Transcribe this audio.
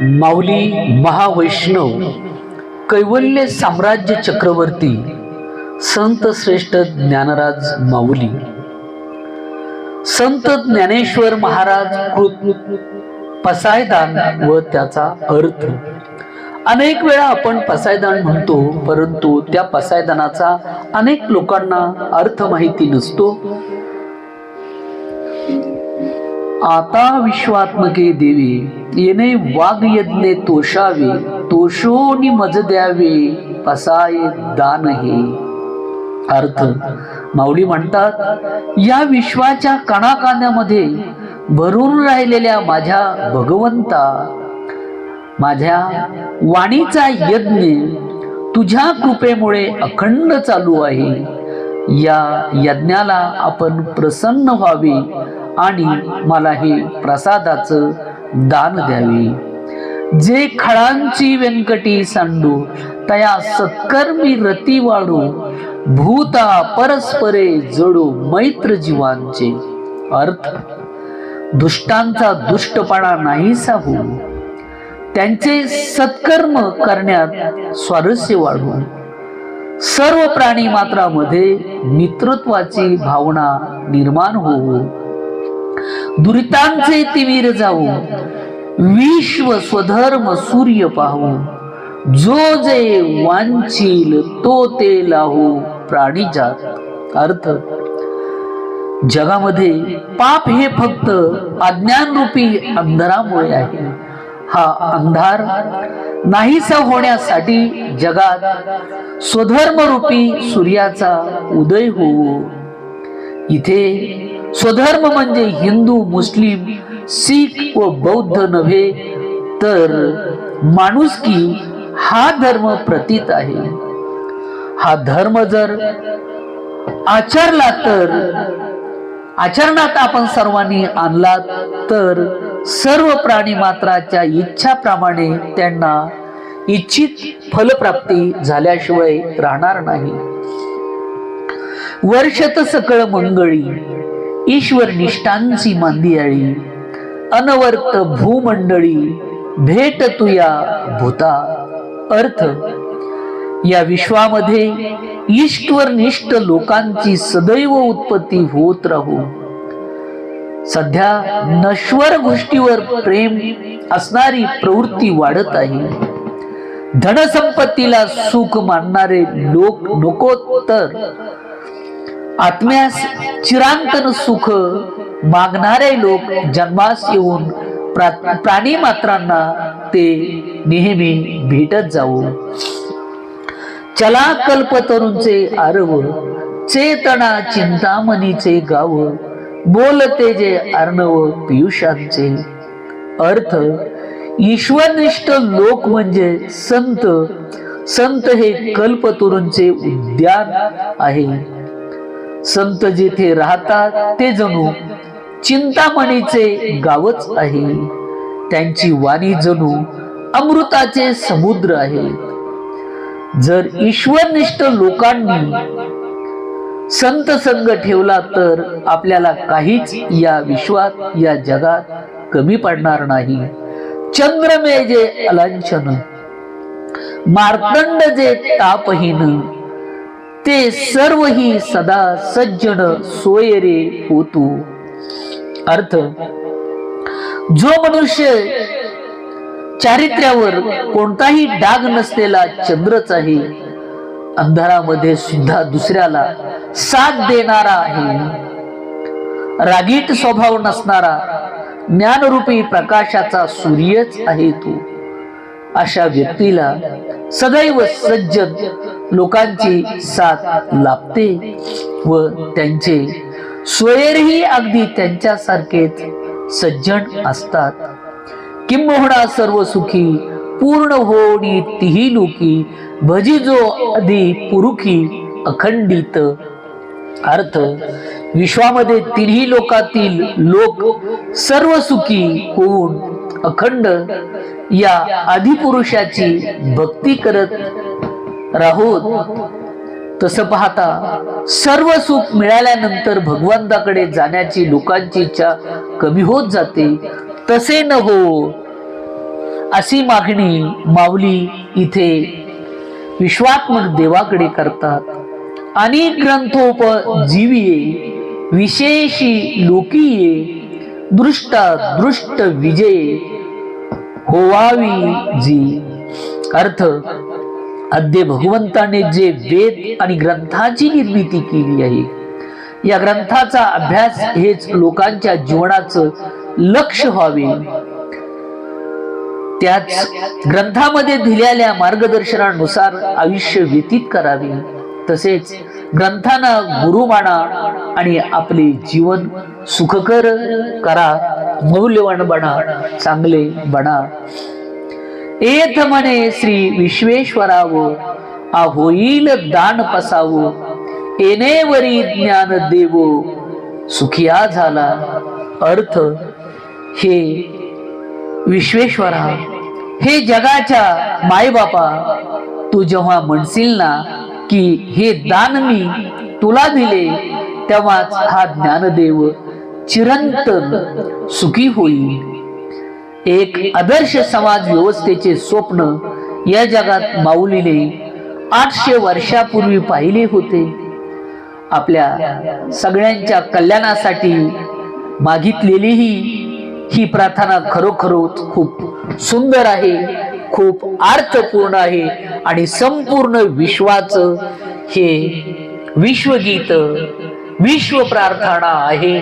माऊली महावैष्णव कैवल्य साम्राज्य चक्रवर्ती संत श्रेष्ठ ज्ञानराज माऊली संत ज्ञानेश्वर महाराज कृत पसायदान व त्याचा अर्थ. अनेक वेळा आपण पसायदान म्हणतो परंतु त्या पसायदानाचा अनेक लोकांना अर्थ माहिती नसतो. आता विश्वात्मके देवी येणे वाघ यज्ञे तोषावे तोषोनी मज द्यावे पसाय दान हे अर्थ माऊली म्हणतात या विश्वाच्या कणाकांद्यामध्ये भरून राहिलेल्या माझ्या भगवंता माझ्या वाणीचा यज्ञ तुझ्या कृपेमुळे अखंड चालू आहे. या यज्ञाला आपण प्रसन्न व्हावे आणि मला हे प्रसादाचं दान द्यावे. जे खळांची व्यंकटी सांडू तया सत्कर्मी रती वाढू भूता परस्परे जोडू मैत्र जीवांचे अर्थ दुष्टांचा दुष्टपणा नाहीसा होऊ. त्यांचे सत्कर्म करण्यात स्वारस्य वाढू. सर्व प्राणी मात्रामध्ये मित्रत्वाची भावना निर्माण होऊ. दुरितांचे तिवीर जाऊ. विश्व स्वधर्म सूर्य पाहू. जो जे वांचील तो ते लाहू. प्राणी जात. अर्थ जगामध्ये पाप हे फक्त अज्ञानरूपी अंधारामुळे आहे. हा अंधार नाहीसा होण्यासाठी जगात स्वधर्मरूपी सूर्याचा उदय होवो इथे स्वधर्म म्हणजे हिंदू मुस्लिम सिख व बौद्ध नव्हे तर माणुसकी हा धर्म प्रतीत आहे. हा धर्म जर आचरला तर आचरणात आपण सर्वांनी आणला तर सर्व प्राणी मात्राच्या इच्छाप्रमाणे त्यांना इच्छित फलप्राप्ती झाल्याशिवाय राहणार नाही. वर्षत सकळ मंगळी ईश्वर निष्ठांची मांदियाळी अनवर्त भूमंडळी भेट तुया भूता. अर्थ या विश्वामध्ये ईश्वर निष्ठ लोकांची सदैव उत्पत्ती होत राहू. सध्या नश्वर गोष्टीवर प्रेम असणारी प्रवृत्ती वाढत आहे. धनसंपत्तीला सुख मानणारे लोक नको तर आत्म्यास चिरांतन सुख मागणारे लोक जन्मास येऊन प्रा- प्राणी मात्रांना ते नेहमी भेटत जाऊ. चला कल्पतरूंचे आरव चेतना चिंतामणीचे गाव बोलते जे अर्णव पियुषांचे. अर्थ ईश्वरनिष्ठ लोक म्हणजे संत संत हे कल्पतरूंचे उद्यान आहे. संत जेथे राहतात ते जणू चिंतामणीचे गावच आहे. त्यांची वाणी जणू अमृताचे समुद्र आहे. जर ईश्वरनिष्ठ लोकांनी संत संग ठेवला तर आपल्याला काहीच या विश्वात या जगात कमी पडणार नाही. चंद्रमे जे अलांछन मार्तंड जे तापहीन ते सर्व ही सदा सज्जन सोयरे होतो. अर्थ जो मनुष्य चारित्र्यावर कोणताही डाग नसलेला चंद्रच आहे अंधारामध्ये सुद्धा दुसऱ्याला साथ देणारा आहे. रागीट स्वभाव नसणारा ज्ञानरूपी प्रकाशाचा सूर्यच आहे तो. अशा व्यक्तीला सदैव सज्जन लोकांची साथ लाभते व त्यांचे स्वयरही अगदी त्यांच्यासारखेच सज्जन असतात. किंबहुना सर्व सुखी पूर्ण होणी तिही लोकी भजी जो आधी पुरुखी अखंडित. अर्थ विश्वामध्ये तिन्ही लोकातील लोक सर्व सुखी होऊन अखंड या आदिपुरुषाची भक्ती करत राहोत. तसं पाहता सर्व सुख मिळाल्यानंतर भगवंताकडे जाण्याची लोकांची इच्छा कमी होत जाते. तसे न हो. अशी मागणी माऊली इथे विश्वात्मक देवाकडे करतात. अनेक ग्रंथोप जीविये विशेषी लोकीये दृष्टा दृष्ट विजय होवावी जी. अर्थ अद्य भगवंताने जे वेद आणि ग्रंथाची निर्मिती केली आहे या ग्रंथाचा अभ्यास हेच लोकांच्या जीवनाचं लक्ष व्हावे. त्याच ग्रंथामध्ये दिलेल्या मार्गदर्शनानुसार आयुष्य व्यतीत करावे. तसेच ग्रंथांना गुरु माना आणि आपले जीवन सुखकर करा. मौल्यवान बना चांगले बना येत म्हणे श्री विश्वेश्वराव आ होईल दान पसाव येणेवरी ज्ञान देवो. सुखिया झाला अर्थ हे विश्वेश्वरा हे जगाच्या मायबापा तू जेव्हा म्हणशील ना की हे दान मी तुला दिले तेव्हाच हा ज्ञानदेव चिरंतन सुखी होईल. एक आदर्श समाज व्यवस्थेचे स्वप्न या जगात माऊलीने आठशे वर्षापूर्वी पाहिले होते. आपल्या सगळ्यांच्या कल्याणासाठी मागितलेलीही ही प्रार्थना खरोखरच खूप सुंदर आहे खूप अर्थपूर्ण आहे आणि संपूर्ण विश्वाचं हे विश्वगीत विश्व प्रार्थना आहे.